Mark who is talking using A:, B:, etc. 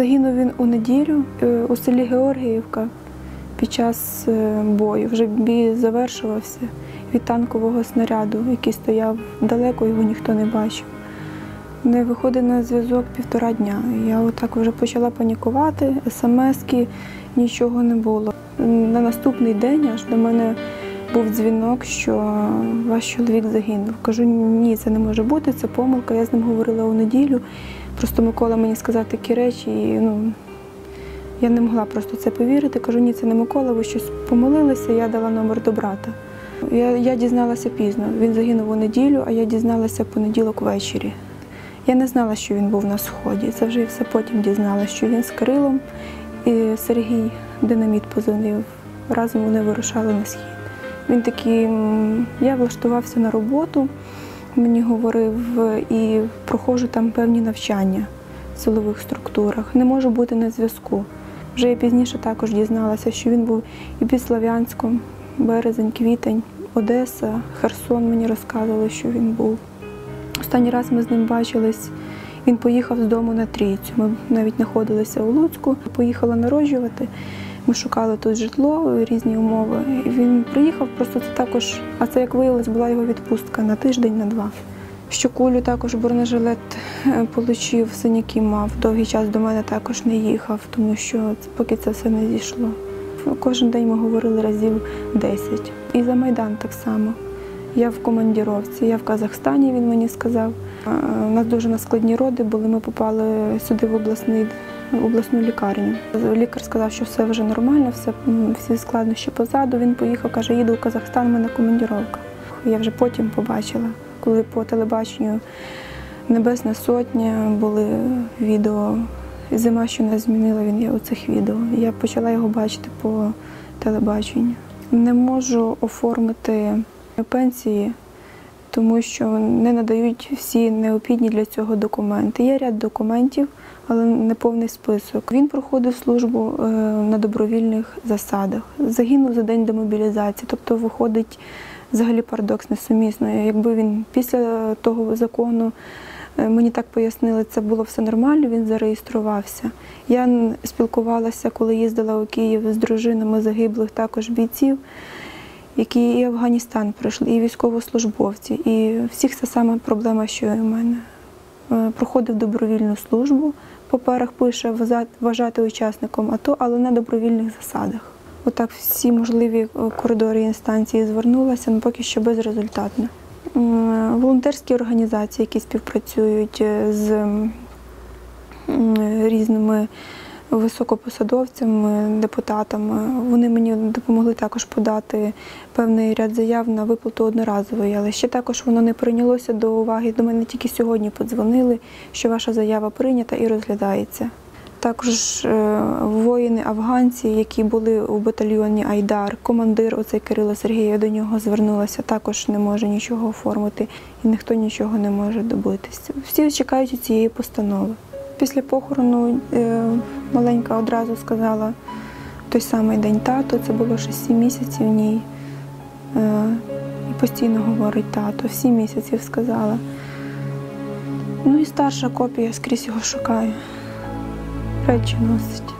A: Загинув він у неділю е, у селі Георгіївка під час е, бою. Вже бій завершувався від танкового снаряду, який стояв далеко, його ніхто не бачив. Не виходить на зв'язок півтора дня. Я отак вже почала панікувати, смски, нічого не було. На наступний день аж до мене був дзвінок, що ваш чоловік загинув. Кажу, ні, це не може бути, це помилка. Я з ним говорила у неділю. Просто Микола мені сказав такі речі, і ну, я не могла просто це повірити. Кажу, ні, це не Микола, ви щось помилилися, я дала номер до брата. Я, я дізналася пізно. Він загинув у неділю, а я дізналася понеділок ввечері. Я не знала, що він був на сході. Це вже все потім дізналася, що він з Кирилом і Сергій Динаміт позвонив. Разом вони вирушали на схід. Він такий, я влаштувався на роботу, мені говорив, і проходжу там певні навчання в силових структурах. Не можу бути на зв'язку. Вже я пізніше також дізналася, що він був і під Слов'янськом, березень, квітень, Одеса, Херсон мені розказували, що він був. Останній раз ми з ним бачились. Він поїхав з дому на трійцю. Ми навіть знаходилися у Луцьку, поїхала народжувати. Ми шукали тут житло, різні умови. І він приїхав, просто це також, а це як виявилось, була його відпустка на тиждень, на два. Щокулю також бронежилет е, получив, синяки мав. Довгий час до мене також не їхав, тому що поки це все не зійшло. Кожен день ми говорили разів 10. І за Майдан так само. Я в командіровці, я в Казахстані, він мені сказав. Е, У нас дуже наскладні роди були. Ми попали сюди в обласний, обласну лікарню. Лікар сказав, що все вже нормально, все, всі складнощі позаду. Він поїхав, каже, їду в Казахстан, в мене командіровка. Я вже потім побачила, коли по телебаченню Небесна Сотня були відео. Зима, що нас змінила, він є у цих відео. Я почала його бачити по телебаченню. Не можу оформити пенсії, тому що не надають всі необхідні для цього документи. Є ряд документів, але не повний список. Він проходив службу е, на добровільних засадах. Загинув за день демобілізації, тобто виходить взагалі парадокс несумісно. Якби він після того закону е, мені так пояснили, це було все нормально, він зареєструвався. Я спілкувалася, коли їздила у Київ з дружинами загиблих також бійців які і Афганістан пройшли, і військовослужбовці. І всіх це саме проблема, що і в мене. Е, Проходив добровільну службу, в паперах пише вважати учасником АТО, але на добровільних засадах. Отак всі можливі е, коридори інстанції звернулася, але поки що безрезультатно. Волонтерські організації, які співпрацюють е, з різними високопосадовцями, депутатами. Вони мені допомогли також подати певний ряд заяв на виплату одноразової, але ще також воно не прийнялося до уваги. До мене тільки сьогодні подзвонили, що ваша заява прийнята і розглядається. Також е, воїни афганці, які були у батальйоні Айдар, командир оцей Кирило Сергій, я до нього звернулася, також не може нічого оформити і ніхто нічого не може добитися. Всі чекають цієї постанови. Після похорону е, маленька одразу сказала той самий день тато, це було ще сім місяців в ній. Е, і постійно говорить тато, сім місяців сказала. Ну і старша копія скрізь його шукає. Речі носить.